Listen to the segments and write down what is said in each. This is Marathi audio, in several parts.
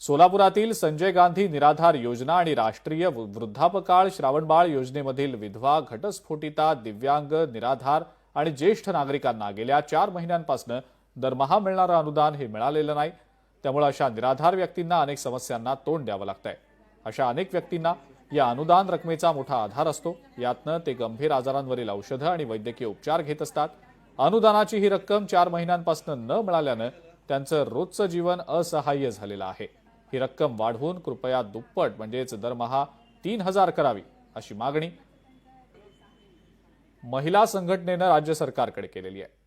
सोलापुरातील संजय गांधी निराधार योजना आणि राष्ट्रीय वृद्धापकाळ श्रावणबाळ योजनेमधील विधवा घटस्फोटिता दिव्यांग निराधार आणि ज्येष्ठ नागरिकांना गेल्या चार महिन्यांपासून दरमहा मिळणारं अनुदान हे मिळालेलं नाही. त्यामुळे अशा निराधार व्यक्तींना अनेक समस्यांना तोंड द्यावं लागतंय. अशा अनेक व्यक्तींना या अनुदान रकमेचा मोठा आधार असतो. यातनं ते गंभीर आजारांवरील औषधं आणि वैद्यकीय उपचार घेत असतात. अनुदानाची ही रक्कम चार महिन्यांपासून न मिळाल्यानं त्यांचं रोजचं जीवन असहाय्य झालेलं आहे. ही रक्कम वाढवून कृपया दुप्पट म्हणजेच दरमहा तीन हजार करावी अशी मागणी महिला संघटनेनं राज्य सरकारकडे केलेली आहे.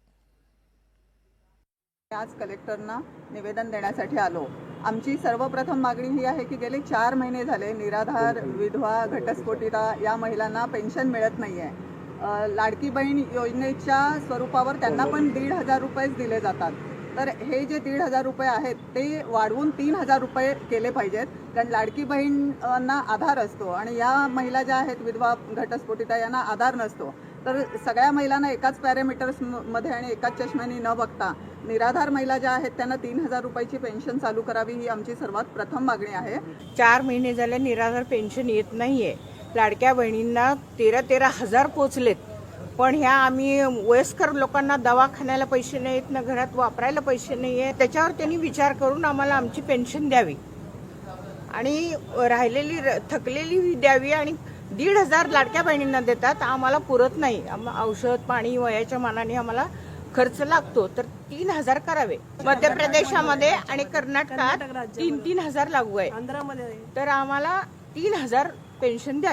आज कलेक्टरना निवेदन देण्यासाठी आलो. आमची सर्वप्रथम मागणी ही आहे की गेले चार महिने झाले निराधार विधवा घटस्फोटिता या महिलांना पेन्शन मिळत नाही आहे लाडकी बहीण योजनेच्या स्वरूपावर त्यांना पण दीड हजार रुपयेच दिले जातात. तर हे जे दीड हजार रुपये आहेत ते वाढवून तीन हजार रुपये केले पाहिजेत. कारण लाडकी बहीणना आधार असतो आणि या महिला ज्या आहेत विधवा घटस्फोटिता यांना आधार नसतो. तर सगळ्या महिलांना एकाच पॅरामीटर्समध्ये आणि एकाच चष्म्याने न बघता निराधार महिला ज्या आहेत त्यांना तीन हजार रुपयाची पेन्शन चालू करावी ही आमची सर्वात प्रथम मागणी आहे. चार महिने झाले निराधार पेन्शन येत नाहीये. लाडक्या बहिणींना तेरा तेरा हजार पोचलेत. पण ह्या आम्ही वयस्कर लोकांना दवाखान्याला पैसे नाहीत ना घरात वापरायला पैसे नाही आहे त्याच्यावर त्यांनी विचार करून आम्हाला आमची पेन्शन द्यावी. आणि राहिलेली थकलेली द्यावी आणि दीड हजार लाडक्या बहिणींना देतात. आम्हाला पुरत नाही. औषध पाणी वयाच्या मानाने आम्हाला खर्च लागतो. तर तीन हजार करावे. मध्य प्रदेशामध्ये आणि कर्नाटकात तीन तीन हजार लागू आहे. आंध्रामध्ये. तर आम्हाला तीन हजार पेन्शन द्यावी